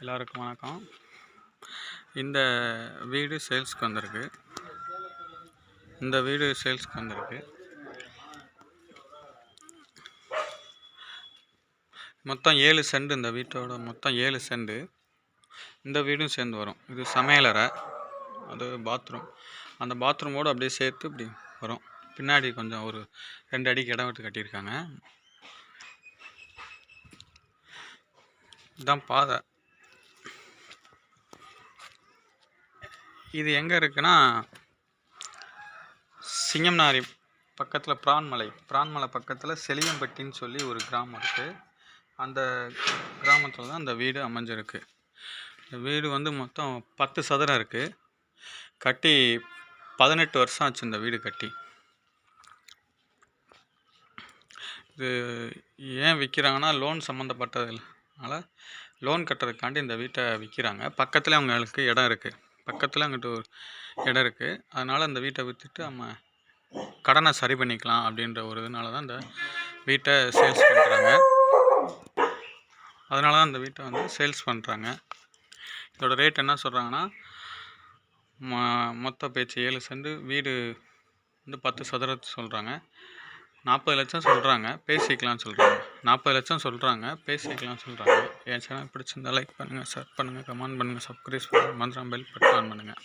எல்லாருக்கும் வணக்கம். இந்த வீடு சேல்ஸ்க்கு வந்திருக்கு. இந்த வீடு சேல்ஸ்க்கு வந்திருக்கு. மொத்தம் ஏழு செண்டு இந்த வீட்டோட மொத்தம் ஏழு செண்டு இந்த வீடும் சேர்ந்து வரும். இது சமையலறை அது பாத்ரூம் அந்த பாத்ரூமோடு அப்படியே சேர்த்து இப்படி வரும். பின்னாடி கொஞ்சம் ஒரு ரெண்டு அடிக்கு இடம் விட்டு கட்டியிருக்காங்க. இதுதான் பாதை. இது எங்கே இருக்குன்னா சிங்கம்னாரி பக்கத்தில் பிரான்மலை. பிரான்மலை பக்கத்தில் செலியம்பட்டின்னு சொல்லி ஒரு கிராமம் இருக்குது அந்த கிராமத்தில் தான் அந்த வீடு அமைஞ்சிருக்கு. இந்த வீடு வந்து மொத்தம் பத்து சதுரம் இருக்குது கட்டி பதினெட்டு வருஷம் ஆச்சு இந்த வீடு கட்டி. இது ஏன் விற்கிறாங்கன்னா லோன் சம்மந்தப்பட்டதுனால லோன் கட்டுறதுக்காண்டி இந்த வீட்டை விற்கிறாங்க பக்கத்தில் அவங்களுக்கு இடம் இருக்குது பக்கத்தில் அங்கிட்டு ஒரு இடம் இருக்குது அதனால் அந்த வீட்டை விற்றுட்டு நம்ம கடனை சரி பண்ணிக்கலாம் அப்படின்ற ஒரு இதனால தான் இந்த வீட்டை சேல்ஸ் பண்ணுறாங்க அதனால தான் அந்த வீட்டை வந்து சேல்ஸ் பண்ணுறாங்க இதோட ரேட் என்ன சொல்கிறாங்கன்னா மொத்த பேச்சு ஏழு செண்டு வீடு வந்து பத்து சதுரத்து சொல்கிறாங்க நாற்பது லட்சம் சொல்கிறாங்க பேசிக்கலாம்னு சொல்கிறாங்க நாற்பது லட்சம் சொல்கிறாங்க பேசிக்கலாம்னு சொல்கிறாங்க என் சேனல் பிடிச்சிருந்தா லைக் பண்ணுங்கள் ஷேர் பண்ணுங்கள் கமெண்ட் பண்ணுங்கள் சப்ஸ்கிரைப் பண்ணுங்கள் மந்திரம் பெல் பட்டன் ஆன் பண்ணுங்கள்